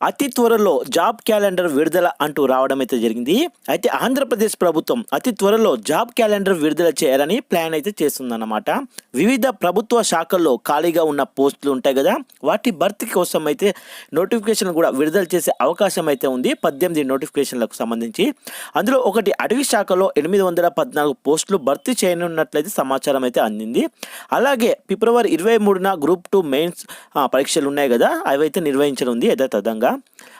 అతి త్వరలో job calendar విడుదల అంటూ రావడం అయితే జరిగింది. అయితే ఆంధ్రప్రదేశ్ ప్రభుత్వం అతి త్వరలో జాబ్ క్యాలెండర్ విడుదల చేయాలని ప్లాన్ అయితే చేస్తుందన్నమాట. వివిధ ప్రభుత్వ శాఖల్లో ఖాళీగా ఉన్న పోస్టులు ఉంటాయి కదా వాటి భర్తీ కోసం అయితే నోటిఫికేషన్ కూడా విడుదల చేసే అవకాశం అయితే ఉంది పద్దెనిమిది నోటిఫికేషన్లకు సంబంధించి. అందులో ఒకటి అటవీ శాఖలో ఎనిమిది వందల పద్నాలుగు పోస్టులు భర్తీ చేయనున్నట్లయితే సమాచారం అయితే అందింది. అలాగే ఫిబ్రవరి ఇరవై మూడున గ్రూప్ టూ మెయిన్స్ పరీక్షలు ఉన్నాయి కదా అవి అయితే నిర్వహించనుంది యథాతథంగా.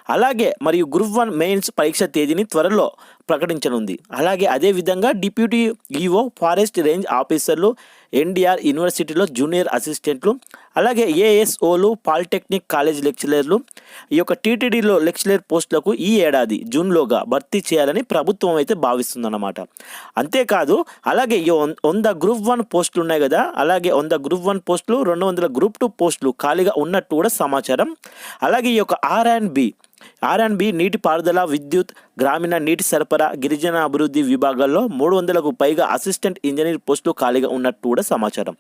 అలాగే మరియు గ్రూప్ వన్ మెయిన్స్ పరీక్ష తేదీని త్వరలో ప్రకటించనుంది. అలాగే అదేవిధంగా డిప్యూటీ ఈఓ ఫారెస్ట్ రేంజ్ ఆఫీసర్లు ఎన్డీఆర్ యూనివర్సిటీలో జూనియర్ అసిస్టెంట్లు అలాగే ఏఎస్ఓలు పాలిటెక్నిక్ కాలేజ్ లెక్చరర్లు ఈ యొక్క టీటీడీలో లెక్చరర్ పోస్టులకు ఈ ఏడాది జూన్లోగా భర్తీ చేయాలని ప్రభుత్వం అయితే భావిస్తుందన్నమాట. అంతేకాదు అలాగే ఈ వంద గ్రూప్ వన్ పోస్టులు ఉన్నాయి కదా అలాగే వంద గ్రూప్ వన్ పోస్టులు రెండు వందల గ్రూప్ టూ పోస్టులు ఖాళీగా ఉన్నట్టు కూడా సమాచారం. అలాగే ఈ యొక్క ఆర్ అండ్ బి ఆర్ నీటిపారుదల విద్యుత్ గ్రామీణ నీటి సరఫరా గిరిజన అభివృద్ధి విభాగాల్లో మూడు వందలకు పైగా అసిస్టెంట్ ఇంజనీర్ పోస్టులు ఖాళీగా ఉన్నట్టు కూడా సమాచారం.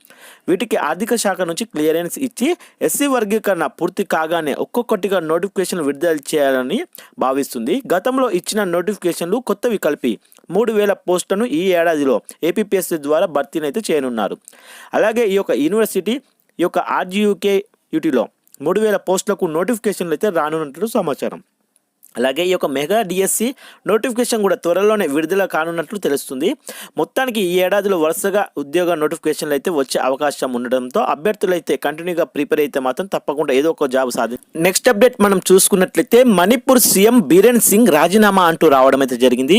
వీటికి ఆర్థిక శాఖ నుంచి క్లియరెన్స్ ఇచ్చి ఎస్సీ వర్గీకరణ పూర్తి కాగానే ఒక్కొక్కటిగా నోటిఫికేషన్ విడుదల చేయాలని భావిస్తుంది. గతంలో ఇచ్చిన నోటిఫికేషన్లు కొత్తవి కలిపి మూడు వేల పోస్టులను ఈ ఏడాదిలో ఏపీపీఎస్సీ ద్వారా భర్తీనైతే చేయనున్నారు. అలాగే ఈ యొక్క యూనివర్సిటీ ఈ యొక్క ఆర్జీయూకే యూటీలో మూడు వేల పోస్టులకు నోటిఫికేషన్లు అయితే రానున్నట్లు సమాచారం. అలాగే ఈ యొక్క మెగా డిఎస్సి నోటిఫికేషన్ కూడా త్వరలోనే విడుదల కానున్నట్లు తెలుస్తుంది. మొత్తానికి ఈ ఏడాదిలో వరుసగా ఉద్యోగ నోటిఫికేషన్లు అయితే వచ్చే అవకాశం ఉండడంతో అభ్యర్థులు అయితే కంటిన్యూగా ప్రిపేర్ అయితే మాత్రం తప్పకుండా ఏదో ఒక జాబ్ సాధి నెక్స్ట్ అప్డేట్ మనం చూసుకున్నట్లయితే మణిపూర్ సీఎం బీరేన్ సింగ్ రాజీనామా అంటూ రావడం అయితే జరిగింది.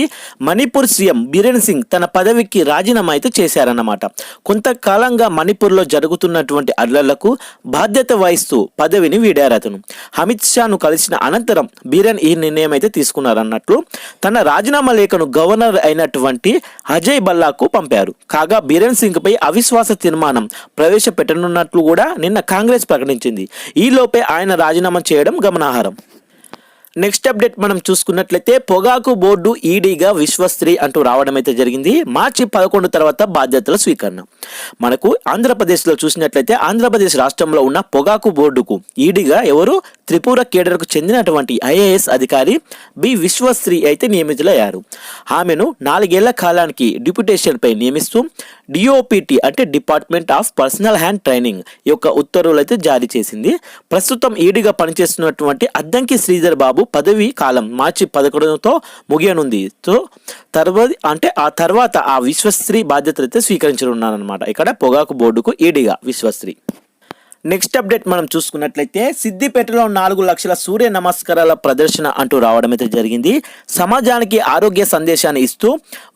మణిపూర్ సీఎం బీరేన్ సింగ్ తన పదవికి రాజీనామా అయితే చేశారన్నమాట. కొంతకాలంగా మణిపూర్లో జరుగుతున్నటువంటి అల్లర్లకు బాధ్యత వహిస్తూ పదవిని వీడారు అతను. అమిత్ షాను కలిసిన అనంతరం బీరెన్ ఈ నిర్ణయం అయితే తీసుకున్నారన్నట్లు తన రాజీనామా లేఖను గవర్నర్ అయినటువంటి అజయ్ బల్లాకు పంపారు. కాగా బీరేన్ సింగ్ పై అవిశ్వాస తీర్మానం ప్రవేశపెట్టనున్నట్లు కూడా నిన్న కాంగ్రెస్ ప్రకటించింది. ఈలోపే ఆయన రాజీనామా చేయడం గమనార్హం. నెక్స్ట్ అప్డేట్ మనం చూసుకున్నట్లయితే పొగాకు బోర్డు ఈడీగా విశ్వశ్రీ అంటూ రావడం అయితే జరిగింది. మార్చి పదకొండు తర్వాత బాధ్యతల స్వీకరణ. మనకు ఆంధ్రప్రదేశ్లో చూసినట్లయితే ఆంధ్రప్రదేశ్ రాష్ట్రంలో ఉన్న పొగాకు బోర్డుకు ఈడీగా ఎవరు? త్రిపుర కేడర్కు చెందినటువంటి ఐఏఎస్ అధికారి బి విశ్వశ్రీ అయితే నియమితులయ్యారు. ఆమెను నాలుగేళ్ళ కాలానికి డిప్యుటేషన్పై నియమిస్తూ డిఓపిటి అంటే department of personnel and training యొక్క ఉత్తర్వులు అయితే జారీ చేసింది. ప్రస్తుతం ఈడీగా పనిచేస్తున్నటువంటి అద్దంకి శ్రీధర్ బాబు పదవి కాలం మార్చి పదకొండుతో ముగియనుంది. సో తర్వాత అంటే ఆ తర్వాత ఆ విశ్వశ్రీ బాధ్యతలు అయితే స్వీకరించనున్నారనమాట ఇక్కడ పొగాకు బోర్డుకు ఈడీగా విశ్వశ్రీ. నెక్స్ట్ అప్డేట్ మనం చూసుకున్నట్లయితే సిద్దిపేటలో నాలుగు లక్షల సూర్య నమస్కారాల ప్రదర్శన అంటూ రావడం అయితే జరిగింది. సమాజానికి ఆరోగ్య సందేశాన్ని ఇస్తూ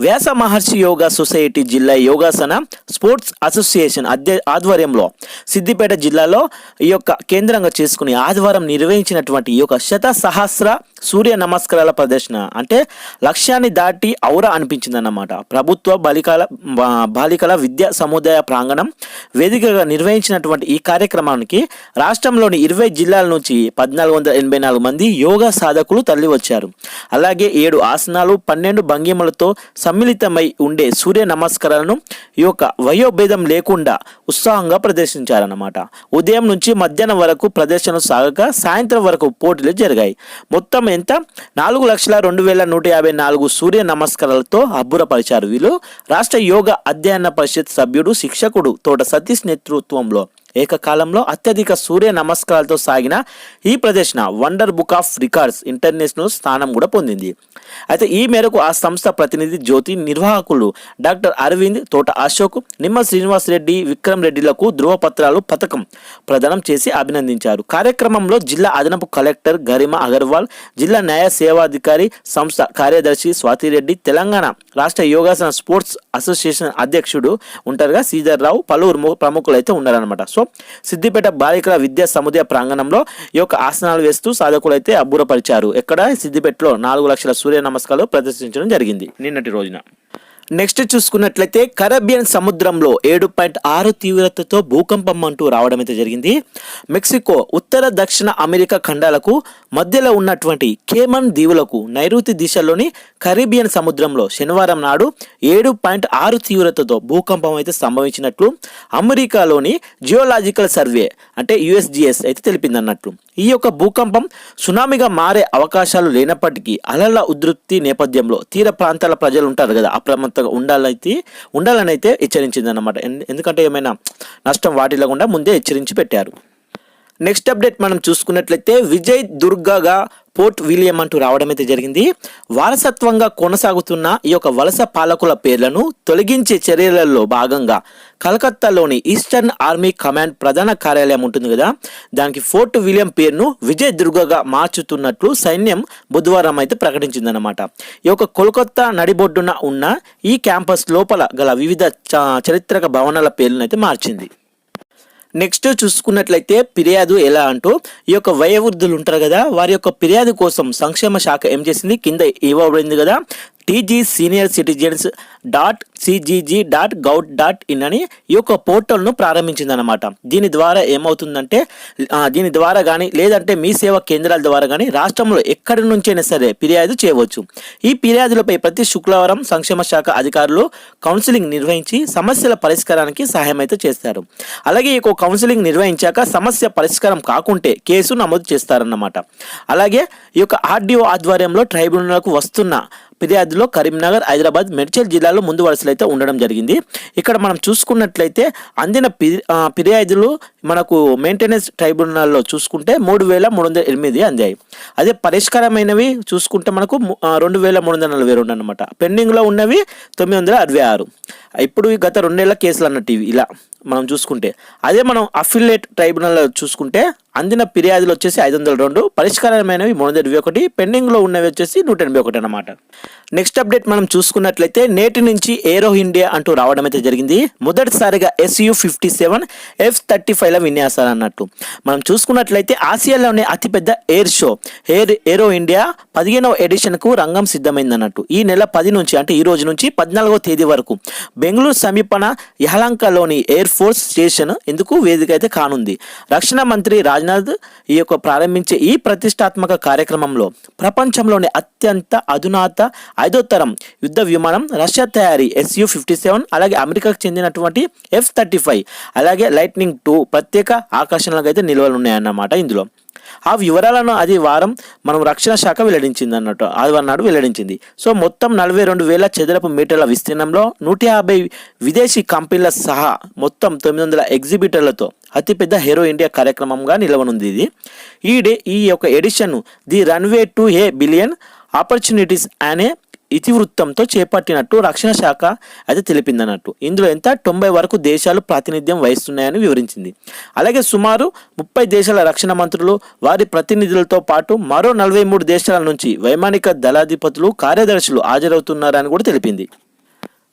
వ్యాస మహర్షి యోగా సొసైటీ జిల్లా యోగాసన స్పోర్ట్స్ అసోసియేషన్ అధ్య ఆధ్వర్యంలో సిద్దిపేట జిల్లాలో ఈ యొక్క కేంద్రంగా చేసుకుని ఆదివారం నిర్వహించినటువంటి ఈ యొక్క శత సహస్ర సూర్య నమస్కారాల ప్రదర్శన అంటే లక్ష్యాన్ని దాటి ఔర అనిపించిందన్నమాట. ప్రభుత్వ బాలికల బాలికల విద్యా సముదాయ ప్రాంగణం వేదికగా నిర్వహించినటువంటి ఈ కార్యక్రమానికి రాష్ట్రంలోని ఇరవై జిల్లాల నుంచి పద్నాలుగు వందల ఎనభై నాలుగు మంది యోగా సాధకులు తరలివచ్చారు. అలాగే ఏడు ఆసనాలు పన్నెండు భంగిమలతో సమ్మిళితమై ఉండే సూర్య నమస్కారాలను ఈ యొక్క వయోభేదం లేకుండా ఉత్సాహంగా ప్రదర్శించారన్నమాట. ఉదయం నుంచి మధ్యాహ్నం వరకు ప్రదర్శన సాగక సాయంత్రం వరకు పోటీలు జరిగాయి. మొత్తం ఎంత? నాలుగు లక్షల రెండు వేల నూట యాభై నాలుగు సూర్య నమస్కారాలతో అబ్బురపరిచారు వీళ్ళు. రాష్ట్ర యోగా అధ్యయన పరిషత్ సభ్యుడు శిక్షకుడు తోట సతీష్ నేతృత్వంలో ఏకకాలంలో అత్యధిక సూర్య నమస్కారాలతో సాగిన ఈ ప్రదర్శన wonder book of records international స్థానం కూడా పొందింది. అయితే ఈ మేరకు ఆ సంస్థ ప్రతినిధి జ్యోతి నిర్వాహకులు డాక్టర్ అరవింద్ తోట అశోక్ నిమ్మ శ్రీనివాస్ రెడ్డి విక్రమ్ రెడ్డిలకు ధృవపత్రాలు పథకం ప్రదానం చేసి అభినందించారు. కార్యక్రమంలో జిల్లా అదనపు కలెక్టర్ గరిమా అగర్వాల్ జిల్లా న్యాయ సేవాధికారి సంస్థ కార్యదర్శి స్వాతిరెడ్డి తెలంగాణ రాష్ట్ర యోగాసన స్పోర్ట్స్ అసోసియేషన్ అధ్యక్షుడు ఉంటారుగా శ్రీధర్ రావు పలువురు ము- ప్రముఖులు అయితే ఉన్నారనమాట సో సిద్దిపేట బాలికల విద్యా సముదాయ ప్రాంగణంలో ఈ యొక్క ఆసనాలు వేస్తూ సాధకులు అయితే అబ్బురపరిచారు. ఎక్కడ? సిద్దిపేటలో నాలుగు లక్షల సూర్య నమస్కారాలు ప్రదర్శించడం జరిగింది. నిన్నటి రోజున. నెక్స్ట్ చూసుకున్నట్లయితే కరేబియన్ సముద్రంలో ఏడు పాయింట్ ఆరు తీవ్రతతో భూకంపం అంటూ రావడం అయితే జరిగింది. మెక్సికో ఉత్తర దక్షిణ అమెరికా ఖండాలకు మధ్యలో ఉన్నటువంటి కేమన్ దీవులకు నైరుతి దిశలోని కరీబియన్ సముద్రంలో శనివారం నాడు ఏడు పాయింట్ ఆరు తీవ్రతతో భూకంపం అయితే సంభవించినట్లు అమెరికాలోని జియోలాజికల్ సర్వే అంటే యుఎస్జిఎస్ అయితే తెలిపింది అన్నట్లు ఈ యొక్క భూకంపం సునామీగా మారే అవకాశాలు లేనప్పటికీ అలల ఉధృతి నేపథ్యంలో తీర ప్రాంతాల ప్రజలు ఉంటారు కదా జాగ్రత్తగా ఉండాలైతే ఉండాలని అయితే హెచ్చరించింది అనమాట ఎందుకంటే ఏమైనా నష్టం వాటిల్లకుండా ముందే హెచ్చరించి పెట్టారు. నెక్స్ట్ అప్డేట్ మనం చూసుకున్నట్లయితే విజయ్ దుర్గాగా పోర్ట్ విలియం అంటూ రావడం అయితే జరిగింది. వారసత్వంగా కొనసాగుతున్న ఈ యొక్క వలస పాలకుల పేర్లను తొలగించే చర్యలలో భాగంగా కలకత్తాలోని ఈస్టర్న్ ఆర్మీ కమాండ్ ప్రధాన కార్యాలయం ఉంటుంది కదా దానికి ఫోర్ట్ విలియం పేరును విజయ్ దుర్గగా మార్చుతున్నట్లు సైన్యం బుధవారం అయితే ప్రకటించిందనమాట ఈ యొక్క కోల్కత్తా నడిబొడ్డున ఉన్న ఈ క్యాంపస్ లోపల గల వివిధ చ- చరిత్రక భవనాల పేర్లను అయితే మార్చింది. నెక్స్ట్ చూసుకున్నట్లయితే ఫిర్యాదు ఎలా అంటూ ఈ యొక్క వయోవృద్ధులు ఉంటారు కదా వారి యొక్క ఫిర్యాదు కోసం సంక్షేమ శాఖ ఏం చేసింది? కింద ఇవ్వబడింది కదా. TG senior citizens dot CGG dot gov dot in అని ఈ యొక్క పోర్టల్ను ప్రారంభించిందనమాట దీని ద్వారా ఏమవుతుందంటే దీని ద్వారా కానీ లేదంటే మీ సేవా కేంద్రాల ద్వారా కానీ రాష్ట్రంలో ఎక్కడి నుంచైనా సరే ఫిర్యాదు చేయవచ్చు. ఈ ఫిర్యాదులపై ప్రతి శుక్రవారం సంక్షేమ శాఖ అధికారులు కౌన్సిలింగ్ నిర్వహించి సమస్యల పరిష్కారానికి సహాయం అయితే చేస్తారు. అలాగే ఈ కౌన్సిలింగ్ నిర్వహించాక సమస్య పరిష్కారం కాకుంటే కేసు నమోదు చేస్తారన్నమాట. అలాగే ఈ యొక్క ఆర్డీఓ ఆధ్వర్యంలో ట్రైబ్యునల్కు వస్తున్న ఫిర్యాదులో కరీంనగర్ హైదరాబాద్ మెడ్చల్ జిల్లాలో ముందు వరుసలు అయితే ఉండడం జరిగింది. ఇక్కడ మనం చూసుకున్నట్లయితే అందిన ఫిర్యాదులు మనకు మెయింటెనెన్స్ ట్రైబ్యునల్లో చూసుకుంటే మూడు వేల మూడు వందల ఎనిమిది అందాయి. అదే పరిష్కారమైనవి చూసుకుంటే మనకు రెండు వేల మూడు వందల నలభై రెండు అనమాట పెండింగ్లో ఉన్నవి తొమ్మిది వందల అరవై ఆరు. ఇప్పుడు గత రెండేళ్ళ కేసులు అన్నట్టు ఇవి ఇలా మనం చూసుకుంటే. అదే మనం అఫిలియేట్ ట్రైబ్యునల్ చూసుకుంటే అందిన ఫిర్యాదులు వచ్చేసి ఐదు వందల రెండు పరిష్కారమైనవి మూడు వందల ఇరవై ఒకటి పెండింగ్లో ఉన్నవి వచ్చేసి నూట ఎనభై ఒకటి అనమాట నెక్స్ట్ అప్డేట్ మనం చూసుకున్నట్లయితే నేటి నుంచి ఏరో ఇండియా అంటూ రావడం అయితే జరిగింది. మొదటిసారిగా SU fifty seven F thirty ఫైవ్ల విన్యాసాలు అన్నట్టు. మనం చూసుకున్నట్లయితే ఆసియాలోనే అతిపెద్ద air show air aero India పదిహేనవ ఎడిషన్కు రంగం సిద్ధమైంది అన్నట్టు. ఈ నెల పది నుంచి అంటే ఈ రోజు నుంచి పద్నాలుగో తేదీ వరకు బెంగళూరు సమీపన యహలంకలోని ఎయిర్ ఫోర్స్ స్టేషన్ ఎందుకు వేదిక అయితే కానుంది. రక్షణ మంత్రి రాజ్నాథ్ ఈ యొక్క ప్రారంభించే ఈ ప్రతిష్టాత్మక కార్యక్రమంలో ప్రపంచంలోని అత్యంత అధునాత ఐదో తరం యుద్ధ విమానం రష్యా తయారీ ఎస్యు ఫిఫ్టీ సెవెన్ అలాగే అమెరికాకు చెందినటువంటి ఎఫ్ థర్టీ ఫైవ్ అలాగే లైట్నింగ్ టూ ప్రత్యేక ఆకర్షణలకు అయితే నిల్వలు ఉన్నాయన్నమాట ఇందులో. ఆ వివరాలను అది వారం మనం రక్షణ శాఖ వెల్లడించింది అన్నట్టు. ఆదివారం నాడు వెల్లడించింది. సో మొత్తం నలభై రెండు వేల చదరపు మీటర్ల విస్తీర్ణంలో నూట యాభై విదేశీ కంపెనీల సహా మొత్తం తొమ్మిది వందల ఎగ్జిబిటర్లతో అతిపెద్ద హీరో ఇండియా కార్యక్రమంగా నిలవనుంది ఇది. ఈ డే ఈ యొక్క edition the runway to a billion opportunities అనే ఇతివృత్తంతో చేపట్టినట్టు రక్షణ శాఖ అయితే తెలిపిందన్నట్టు. ఇందులో ఎంత? తొంభై వరకు దేశాలు ప్రాతినిధ్యం వహిస్తున్నాయని వివరించింది. అలాగే సుమారు ముప్పై దేశాల రక్షణ మంత్రులు వారి ప్రతినిధులతో పాటు మరో నలభై మూడు దేశాల నుంచి వైమానిక దళాధిపతులు కార్యదర్శులు హాజరవుతున్నారని కూడా తెలిపింది.